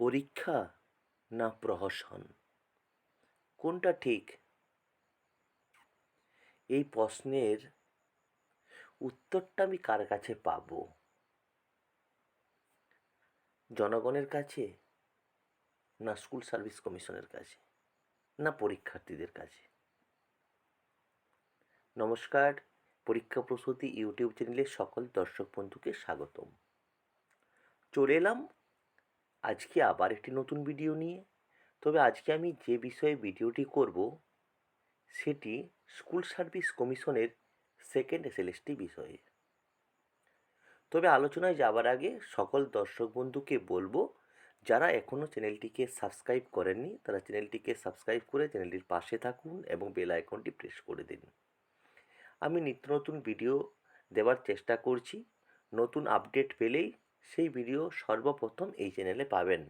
পরীক্ষা না প্রহসন? কোনটা ঠিক? এই প্রশ্নের উত্তরটা আমি কার কাছে পাব? জনগণের কাছে না স্কুল সার্ভিস কমিশনের কাছে? না পরীক্ষার্থীদের কাছে? নমস্কার, পরীক্ষা প্রস্তুতি ইউটিউব চ্যানেলে সকল দর্শক বন্ধুকে স্বাগতম। চলে এলাম আজকে আবার একটি নতুন ভিডিও নিয়ে। তবে আজকে আমি যে বিষয়ে ভিডিওটি করব, সেটি স্কুল সার্ভিস কমিশনের সেকেন্ড এসএলএসটি বিষয়ে। তবে আলোচনায় যাবার আগে সকল দর্শক বন্ধুকে বলব, যারা এখনও চ্যানেলটিকে সাবস্ক্রাইব করেননি, তারা চ্যানেলটিকে সাবস্ক্রাইব করে চ্যানেলটির পাশে থাকুন এবং বেল আইকনটি প্রেস করে দিন। আমি নিত্য নতুন ভিডিও দেওয়ার চেষ্টা করছি। নতুন আপডেট পেলেই সেই ভিডিও সর্বপ্রথম এই চ্যানেলে পাবেন।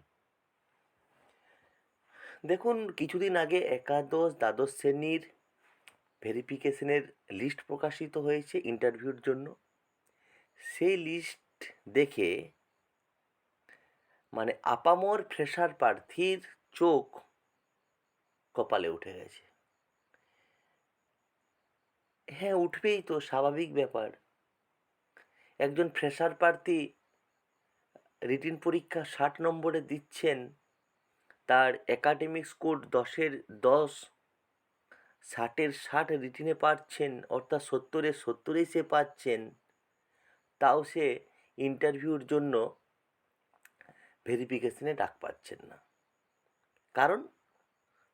দেখুন, কিছুদিন আগে একাদশ দ্বাদশ শ্রেণির ভেরিফিকেশনের লিস্ট প্রকাশিত হয়েছে ইন্টারভিউর জন্য। সেই লিস্ট দেখে মানে আপামর ফ্রেশার প্রার্থীর চোখ কপালে উঠে গেছে। হ্যাঁ উঠবেই তো, স্বাভাবিক ব্যাপার। একজন ফ্রেশার প্রার্থী রিটিন পরীক্ষা ষাট নম্বরে দিচ্ছেন তার একাডেমিক স্কোর দশের দশ, ষাটের ষাট রিটিনে পাচ্ছেন, অর্থাৎ সত্তরের সত্তরেই সে পাচ্ছেন। তাও সে ইন্টারভিউর জন্য ভেরিফিকেশনে ডাক পাচ্ছেন না। কারণ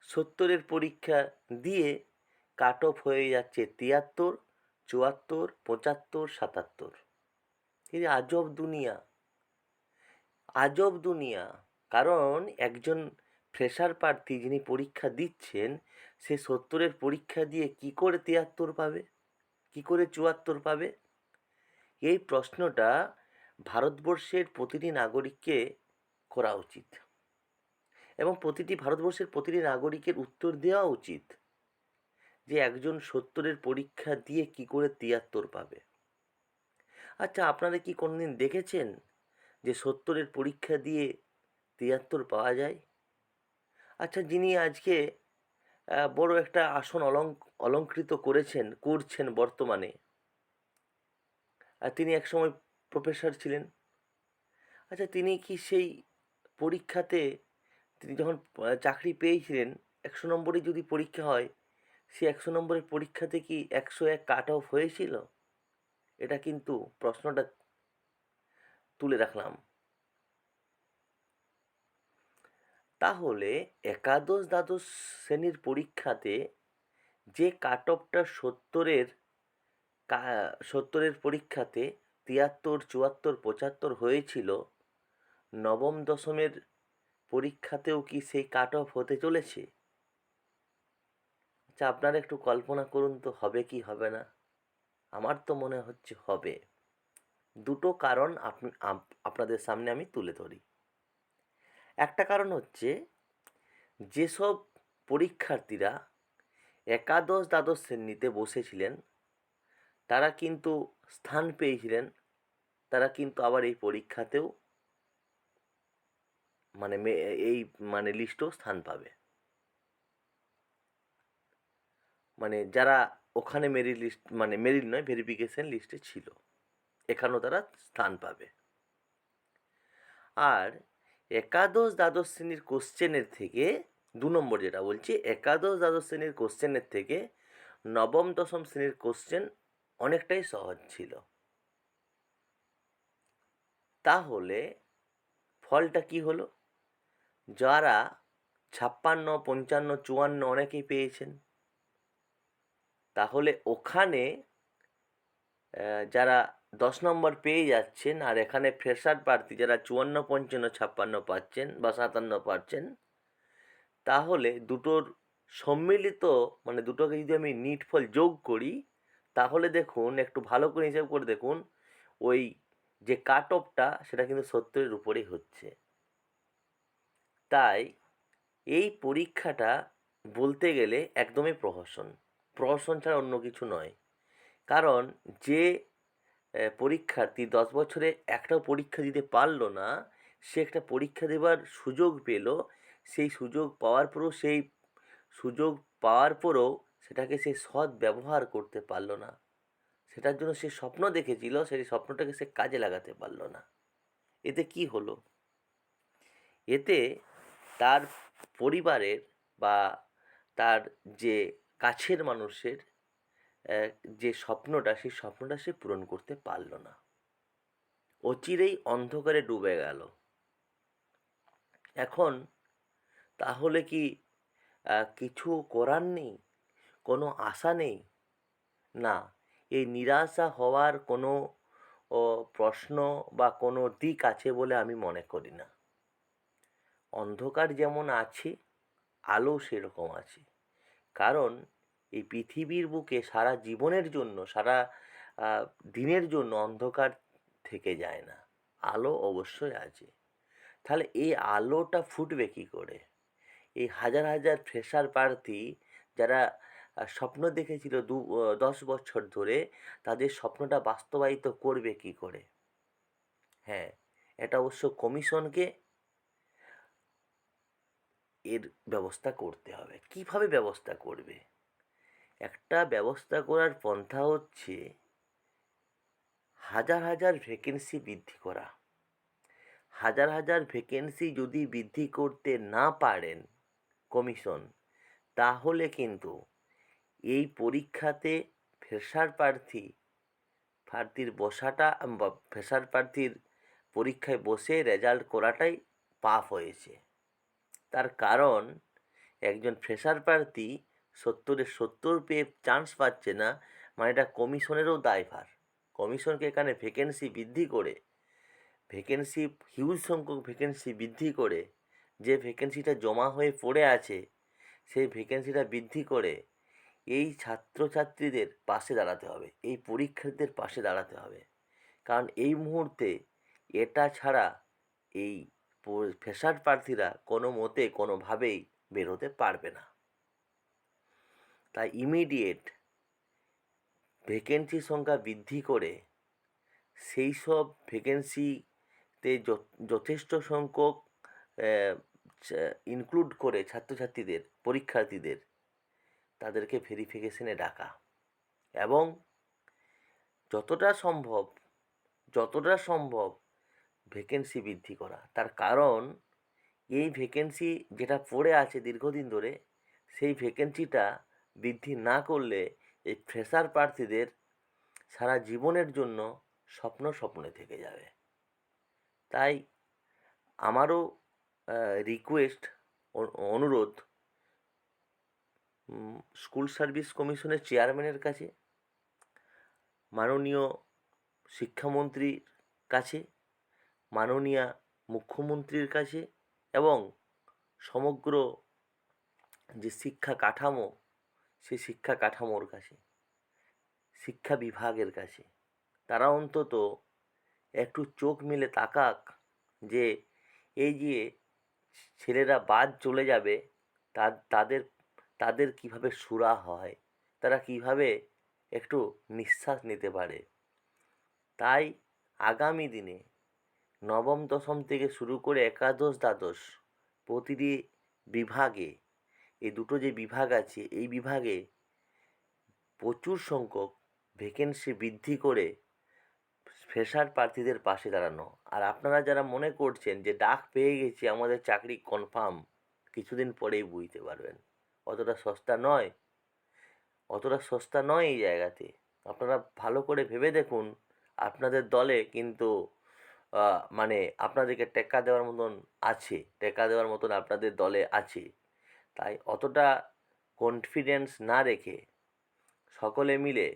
সত্তরের পরীক্ষা দিয়ে কাট অফ হয়ে যাচ্ছে তিয়াত্তর, চুয়াত্তর, পঁচাত্তর, সাতাত্তর। এই আজব দুনিয়া। আজব দুনিয়া। কারণ একজন ফ্রেশার প্রার্থী যিনি পরীক্ষা দিচ্ছেন, সে সত্তরের পরীক্ষা দিয়ে কি করে তিয়াত্তর পাবে? কি করে চুয়াত্তর পাবে? এই প্রশ্নটা ভারতবর্ষের প্রতিটি নাগরিককে করা উচিত। এবং প্রতিটি ভারতবর্ষের প্রতিটি নাগরিকের উত্তর দেওয়া উচিত যে একজন সত্তরের পরীক্ষা দিয়ে কি করে তিয়াত্তর পাবে। আচ্ছা আপনারা কি কোনোদিন দেখেছেন যে সত্তরের পরীক্ষা দিয়ে তিয়াত্তর পাওয়া যায়? আচ্ছা যিনি আজকে বড় একটা আসন অলঙ্ক অলঙ্কৃত করেছেন, করছেন বর্তমানে, আর তিনি একসময় প্রফেসর ছিলেন। আচ্ছা তিনি কি সেই পরীক্ষাতে, তিনি যখন চাকরি পেয়েছিলেন, একশো নম্বরে যদি পরীক্ষা হয়, সে একশো নম্বরের পরীক্ষাতে কি একশো এক কাট অফ হয়েছিল? এটা কিন্তু প্রশ্নটা তুলে রাখলাম। তাহলে একাদশ দ্বাদশ শ্রেণির পরীক্ষাতে যে কাট অফটা সত্তরের সত্তরের পরীক্ষাতে তিয়াত্তর, চুয়াত্তর, পঁচাত্তর হয়েছিল, নবম দশমের পরীক্ষাতেও কি সেই কাট অফ হতে চলেছে? আচ্ছা আপনারা একটু কল্পনা করুন তো, হবে কি, হবে না? আমার তো মনে হচ্ছে হবে। দুটো কারণ আপনাদের সামনে আমি তুলে ধরি। একটা কারণ হচ্ছে, যেসব পরীক্ষার্থীরা একাদশ দ্বাদশ শ্রেণীতে বসেছিলেন, তারা কিন্তু স্থান পেয়েছিলেন, তারা কিন্তু আবার এই পরীক্ষাতেও মানে এই মানে লিস্টেও স্থান পাবে। মানে যারা ওখানে মেরিট লিস্ট মানে মেরিট নয়, ভেরিফিকেশন লিস্টে ছিল। এখানেও তারা স্থান পাবে। আর একাদশ দ্বাদশ শ্রেণির কোশ্চেনের থেকে, দু নম্বর যেটা বলছি, একাদশ দ্বাদশ শ্রেণির কোশ্চেনের থেকে নবম, দশম শ্রেণির কোশ্চেন অনেকটাই সহজ ছিল। তাহলে ফলটা কি হলো? যারা ছাপ্পান্ন, পঞ্চান্ন, চুয়ান্ন অনেকেই পেয়েছেন। তাহলে ওখানে যারা দশ নম্বর পেয়ে যাচ্ছেন আর এখানে ফ্রেশার প্রার্থী যারা চুয়ান্ন, পঞ্চান্ন, ছাপ্পান্ন পাচ্ছেন বা সাতান্ন পাচ্ছেন, তাহলে দুটোর সম্মিলিত মানে দুটোকে যদি আমি নিট ফল যোগ করি, তাহলে দেখুন, একটু ভালো করে হিসাব করে দেখুন, ওই যে কাট অফটা সেটা কিন্তু সত্তরের উপরেই হচ্ছে। তাই এই পরীক্ষাটা বলতে গেলে একদমই প্রহসন। প্রহসন ছাড়া অন্য কিছু নয়। কারণ যে পরীক্ষার্থী দশ বছরে একটাও পরীক্ষা দিতে পারল না, সে একটা পরীক্ষা দেবার সুযোগ পেল, সেই সুযোগ পাওয়ার পরেও, সেই সুযোগ পাওয়ার পরেও সেটাকে সে সৎ ব্যবহার করতে পারল না। সেটার জন্য সে স্বপ্ন দেখেছিল, সেই স্বপ্নটাকে সে কাজে লাগাতে পারল না। এতে কি হলো? এতে তার পরিবারের বা তার যে কাছের মানুষের যে স্বপ্নটা, সেই স্বপ্নটা সে পূরণ করতে পারল না। অচিরেই অন্ধকারে ডুবে গেল। এখন তাহলে কি কিছু করার নেই? কোনো আশা নেই? না, এই নিরাশা হওয়ার কোনো প্রশ্ন বা কোনো দিক আছে বলে আমি মনে করি না। অন্ধকার যেমন আছে, আলো সেরকম আছে। কারণ এই পৃথিবীর বুকে সারা জীবনের জন্য, সারা দিনের জন্য অন্ধকার থেকে যায় না। আলো অবশ্যই আছে। তাহলে এই আলোটা ফুটবে কী করে? এই হাজার হাজার ফ্রেশার প্রার্থী যারা স্বপ্ন দেখেছিল দু দশ বছর ধরে, তাদের স্বপ্নটা বাস্তবায়িত করবে কি করে? হ্যাঁ এটা অবশ্য কমিশনকে এর ব্যবস্থা করতে হবে। কীভাবে ব্যবস্থা করবে? একটা ব্যবস্থা করার পন্থা হচ্ছে হাজার হাজার ভ্যাকেন্সি বৃদ্ধি করা। হাজার হাজার ভ্যাকেন্সি যদি বৃদ্ধি করতে না পারেন কমিশন তাহলে কিন্তু এই পরীক্ষাতে ফেসার প্রার্থী, প্রার্থীর বসাটা ফ্রেশার প্রার্থীর পরীক্ষায় বসে রেজাল্ট করাটাই পাপ হয়েছে। তার কারণ, একজন ফ্রেশার প্রার্থী সত্তরে সত্তর পেয়ে চান্স পাচ্ছে না মানে এটা কমিশনেরও দায়ভার। কমিশনকে এখানে ভ্যাকেন্সি বৃদ্ধি করে ভ্যাকেন্সি হিউজ সংখ্যক ভ্যাকেন্সি বৃদ্ধি করে, যে ভ্যাকেন্সিটা জমা হয়ে পড়ে আছে, সেই ভ্যাকেন্সিটা বৃদ্ধি করে এই ছাত্রছাত্রীদের পাশে দাঁড়াতে হবে, এই পরীক্ষার্থীদের পাশে দাঁড়াতে হবে। কারণ এই মুহূর্তে এটা ছাড়া এই ফ্রেশার প্রার্থীরা কোনো মতে, কোনোভাবেই বেরোতে পারবে না। তাই ইমিডিয়েট ভ্যাকেন্সি সংখ্যা বৃদ্ধি করে সেই সব ভ্যাকেন্সিতে যথেষ্ট সংখ্যক ইনক্লুড করে ছাত্রছাত্রীদের, পরীক্ষার্থীদের তাদেরকে ভেরিফিকেশনে ডাকা। এবং যতটা সম্ভব যতটা সম্ভব ভ্যাকেন্সি বৃদ্ধি করা। তার কারণ, এই ভ্যাকেন্সি যেটা পড়ে আছে দীর্ঘদিন ধরে, সেই ভ্যাকেন্সিটা বৃদ্ধি না করলে এই ফ্রেশার প্রার্থীদের সারা জীবনের জন্য স্বপ্ন স্বপ্নে থেকে যাবে। তাই আমারও রিকোয়েস্ট অনুরোধ স্কুল সার্ভিস কমিশনের চেয়ারম্যানের কাছে, মাননীয় শিক্ষামন্ত্রীর কাছে, মাননীয়া মুখ্যমন্ত্রীর কাছে এবং সমগ্র যে শিক্ষা কাঠামো সেই শিক্ষা কাঠামোর কাছে, শিক্ষা বিভাগের কাছে। তারা অন্তত একটু চোখ মেলে তাকাক যে এই যে ছেলেরা বাদ চলে যাবে তা তাদের তাদের কীভাবে সুরা হয়, তারা কীভাবে একটু নিঃশ্বাস নিতে পারে। তাই আগামী দিনে নবম, দশম থেকে শুরু করে একাদশ, দ্বাদশ প্রতিটি বিভাগে এই দুটো যে বিভাগ আছে, এই বিভাগে প্রচুর সংখ্যক ভ্যাকেন্সি বৃদ্ধি করে ফ্রেশার প্রার্থীদের পাশে দাঁড়ানো। আর আপনারা যারা মনে করছেন যে, ডাক পেয়ে গেছি, আমাদের চাকরি কনফার্ম কিছুদিন পরেই বুঝতে পারবেন। অতটা সস্তা নয়। অতটা সস্তা নয় এই জায়গাতে। আপনারা ভালো করে ভেবে দেখুন, আপনাদের দলে কিন্তু মানে আপনাদেরকে টেক্কা দেওয়ার মতন আছে, টেক্কা দেওয়ার মতন আপনাদের দলে আছে। তাই অতটা কনফিডেন্স না রেখে সকলে মিলে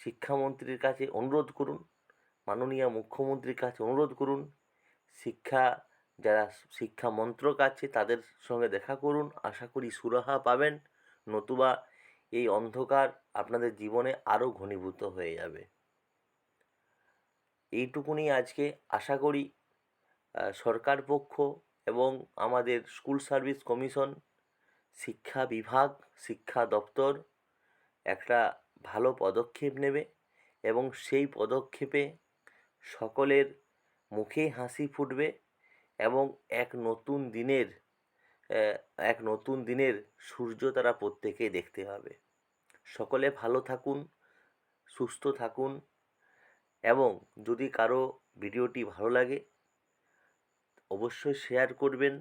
শিক্ষামন্ত্রীর কাছে অনুরোধ করুন, মাননীয় মুখ্যমন্ত্রীর কাছে অনুরোধ করুন, শিক্ষা, যারা শিক্ষা মন্ত্রক আছে তাদের সঙ্গে দেখা করুন, আশা করি সুরাহা পাবেন, নতুবা এই অন্ধকার আপনাদের জীবনে আরও ঘনীভূত হয়ে যাবে। এইটুকুনি আজকে আশা করি সরকার পক্ষ এবং আমাদের স্কুল সার্ভিস কমিশন শিক্ষা বিভাগ, শিক্ষা দপ্তর একটা ভালো পদক্ষেপ নেবে এবং সেই পদক্ষেপে সকলের মুখে হাসি ফুটবে এবং এক নতুন দিনের এক নতুন দিনের সূর্য তারা প্রত্যেকেই দেখতে পাবে। সকলে ভালো থাকুন, সুস্থ থাকুন এবং যদি কারও ভিডিওটি ভালো লাগে, অবশ্যই শেয়ার করবেন।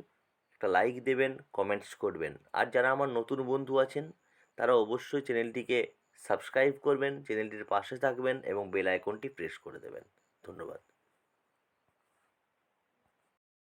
একটা লাইক দেবেন কমেন্টস করবেন। আর যারা আমার নতুন বন্ধু আছেন, তারা অবশ্যই চ্যানেলটিকে সাবস্ক্রাইব করবেন চ্যানেলটির পাশে থাকবেন এবং বেল আইকনটি প্রেস করে দেবেন। ধন্যবাদ।